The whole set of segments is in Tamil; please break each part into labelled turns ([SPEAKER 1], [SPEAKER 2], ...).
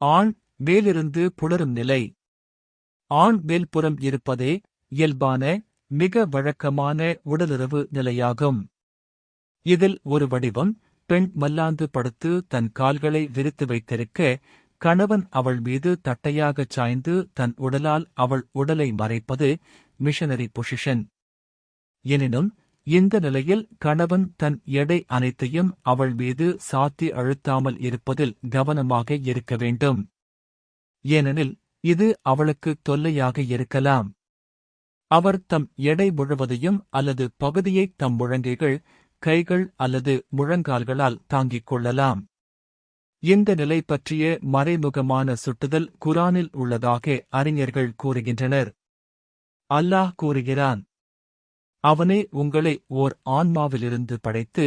[SPEAKER 1] ஆண் மேலிருந்து புலரும் நிலை. ஆண் மேல்புறம் இருப்பதே இயல்பான மிக வழக்கமான உடலுறவு நிலையாகும். இதில் ஒரு வடிவம் பெண் மல்லாந்து படுத்து தன் கால்களை விரித்து வைத்திருக்க கணவன் அவள் மீது தட்டையாகச் சாய்ந்து தன் உடலால் அவள் உடலை மறைப்பது மிஷனரி பொசிஷன் எனினும் இந்த நிலையில் கணவன் தன் எடை அனைத்தையும் அவள் மீது சாத்தி அழுத்தாமல் இருப்பதில் கவனமாக இருக்க வேண்டும். ஏனெனில் இது அவளுக்கு தொல்லையாக இருக்கலாம். அவர் தம் எடை முழுவதையும் அல்லது பகுதியை தம் முழங்கைகள் கைகள் அல்லது முழங்கால்களால் தாங்கிக் கொள்ளலாம். இந்த நிலை பற்றிய மறைமுகமான சுட்டுதல் குரானில் உள்ளதாக அறிஞர்கள் கூறுகின்றனர். அல்லாஹ் கூறுகிறான் அவனே உங்களை ஓர் ஆன்மாவிலிருந்து படைத்து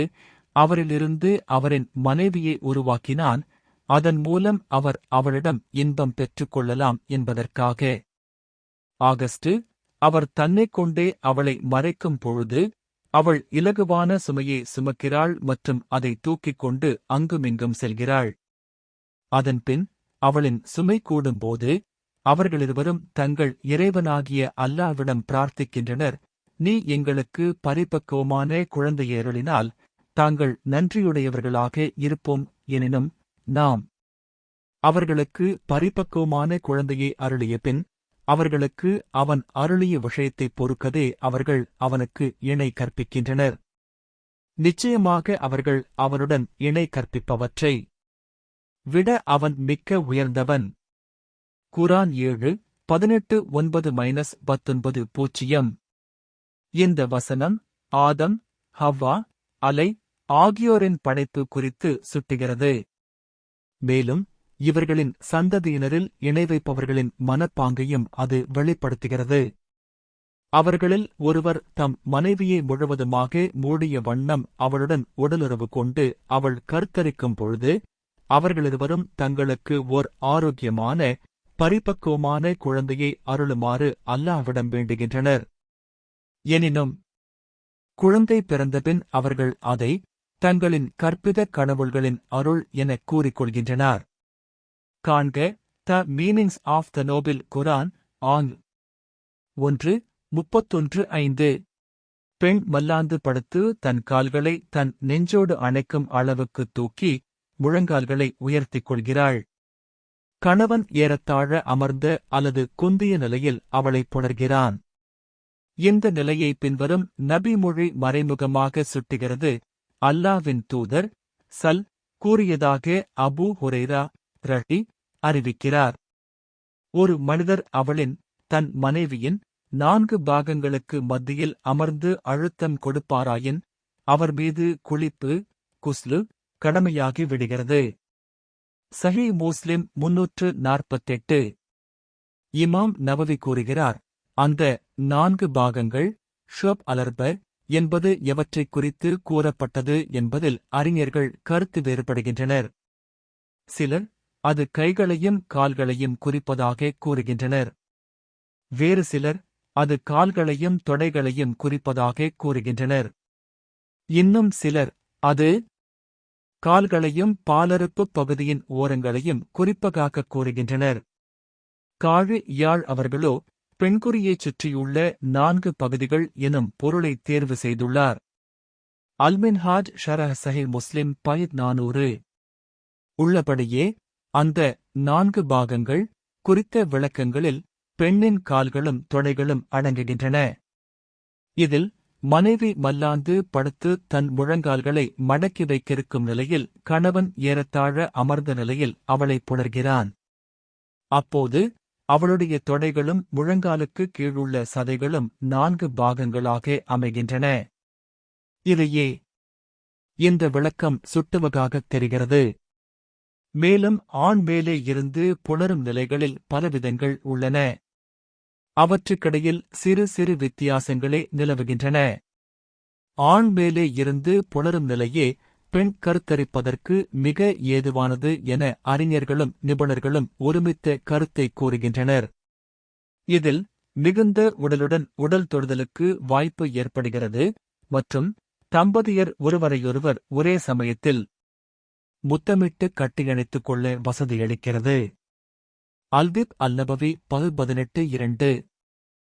[SPEAKER 1] அவரிலிருந்து அவரின் மனைவியை உருவாக்கினான். அதன் மூலம் அவர் அவளிடம் இன்பம் பெற்றுக்கொள்ளலாம் என்பதற்காக. ஆகஸ்ட் அவர் தன்னைக் கொண்டே அவளை மறைக்கும் பொழுது அவள் இலகுவான சுமையை சுமக்கிறாள் மற்றும் அதை தூக்கிக் கொண்டு அங்குமிங்கும் செல்கிறாள். அதன்பின் அவளின் சுமை கூடும்போது அவர்களிருவரும் தங்கள் இறைவனாகிய அல்லாவிடம் பிரார்த்திக்கின்றனர். நீ எங்களுக்கு பரிபக்குவமான குழந்தையேறலினால் தாங்கள் நன்றியுடையவர்களாக இருப்போம் எனினும் நாம் அவர்களுக்கு பரிபக்குவமான குழந்தையை அருளிய பின் அவர்களுக்கு அவன் அருளிய விஷயத்தைப் பொறுக்கதே அவர்கள் அவனுக்கு இணை கற்பிக்கின்றனர். நிச்சயமாக அவர்கள் அவனுடன் இணை கற்பிப்பவற்றை விட அவன் மிக்க உயர்ந்தவன். குரான் ஏழு பதினெட்டு ஒன்பது மைனஸ் பத்தொன்பது பூஜ்ஜியம். இந்த வசனம் ஆதம் ஹவ்வா அலை ஆகியோரின் படைப்பு குறித்து சுட்டுகிறது. மேலும் இவர்களின் சந்ததியினரில் இணை வைப்பவர்களின் மனப்பாங்கையும் அது வெளிப்படுத்துகிறது. அவர்களில் ஒருவர் தம் மனைவியை முழுவதுமாக மூடிய வண்ணம் அவளுடன் உடலுறவு கொண்டு அவள் கருத்தரிக்கும் பொழுது அவர்களிருவரும் தங்களுக்கு ஓர் ஆரோக்கியமான பரிபக்குவமான குழந்தையை அருளுமாறு அல்லாவிடம் வேண்டுகின்றனர். எனினும் குழந்தை பிறந்தபின் அவர்கள் அதை தங்களின் கற்பித கடவுள்களின் அருள் எனக் கூறிக்கொள்கின்றனர். காண்க த மீனிங்ஸ் ஆஃப் த நோபில் குரான் ஆங். ஒன்று முப்பத்தொன்று ஐந்து. பெண் மல்லாந்து படுத்து தன் கால்களை தன் நெஞ்சோடு அணைக்கும் அளவுக்கு தூக்கி முழங்கால்களை உயர்த்திக் கொள்கிறாள். கணவன் ஏறத்தாழ அமர்ந்த அல்லது குந்திய நிலையில் அவளை புணர்கிறான். இந்த நிலையை பின்வரும் நபிமொழி மறைமுகமாக சுட்டுகிறது. அல்லாவின் தூதர் சல் கூறியதாக அபூ ஹுரேரா ரஹி அறிவிக்கிறார். ஒரு மனிதர் அவளின் தன் மனைவியின் நான்கு பாகங்களுக்கு மத்தியில் அமர்ந்து அழுத்தம் கொடுப்பாராயின் அவர் மீது குளிப்பு குஸ்லு கடமையாகி விடுகிறது. சஹி முஸ்லிம் முன்னூற்று நாற்பத்தெட்டு. இமாம் நவவி கூறுகிறார் அந்த நான்கு பாகங்கள் ஷப் அலர்பர் என்பது எவற்றைக் குறித்து கூறப்பட்டது என்பதில் அறிஞர்கள் கருத்து வேறுபடுகின்றனர். சிலர் அது கைகளையும் கால்களையும் குறிப்பதாக கூறுகின்றனர். வேறு சிலர் அது கால்களையும் தொடைகளையும் குறிப்பதாக கூறுகின்றனர். இன்னும் சிலர் அது கால்களையும் பாலறுப்புப் பகுதியின் ஓரங்களையும் குறிப்பதாக கூறுகின்றனர். காழு யாழ் அவர்களோ பெண்குறியைச் சுற்றியுள்ள நான்கு பகுதிகள் எனும் பொருளை தேர்வு செய்துள்ளார். அல்மின்ஹாஜ் ஷரஹ் சஹி முஸ்லிம் பயித் நானூறு. உள்ளபடியே அந்த நான்கு பாகங்கள் குறித்த விளக்கங்களில் பெண்ணின் கால்களும் தொடைகளும் அடங்குகின்றன. இதில் மனைவி மல்லாந்து படுத்து தன் முழங்கால்களை மடக்கி வைக்கிருக்கும் நிலையில் கணவன் ஏறத்தாழ அமர்ந்த நிலையில் அவளை புணர்கிறான். அப்போது அவளுடைய தொடைகளும் முழங்காலுக்கு கீழுள்ள சதைகளும் நான்கு பாகங்களாக அமைகின்றன. இதையே இந்த விளக்கம் சுட்டுவகாகத் தெரிகிறது. மேலும் ஆண் மேலே இருந்து புணரும் நிலைகளில் பலவிதங்கள் உள்ளன. அவற்றுக்கிடையில் சிறு சிறு வித்தியாசங்களே நிலவுகின்றன. ஆண் மேலே இருந்து புணரும் நிலையே பெண் கருத்தரிப்பதற்கு மிக ஏதுவானது என அறிஞர்களும் நிபுணர்களும் ஒருமித்த கருத்தை கூறுகின்றனர். இதில் மிகுந்த உடலுடன் உடல் தொடுதலுக்கு வாய்ப்பு ஏற்படுகிறது மற்றும் தம்பதியர் ஒருவரையொருவர் ஒரே சமயத்தில் முத்தமிட்டு கட்டியணைத்துக் கொள்ள வசதியளிக்கிறது அல்திப் அல்லபவி பல் பதினெட்டு இரண்டு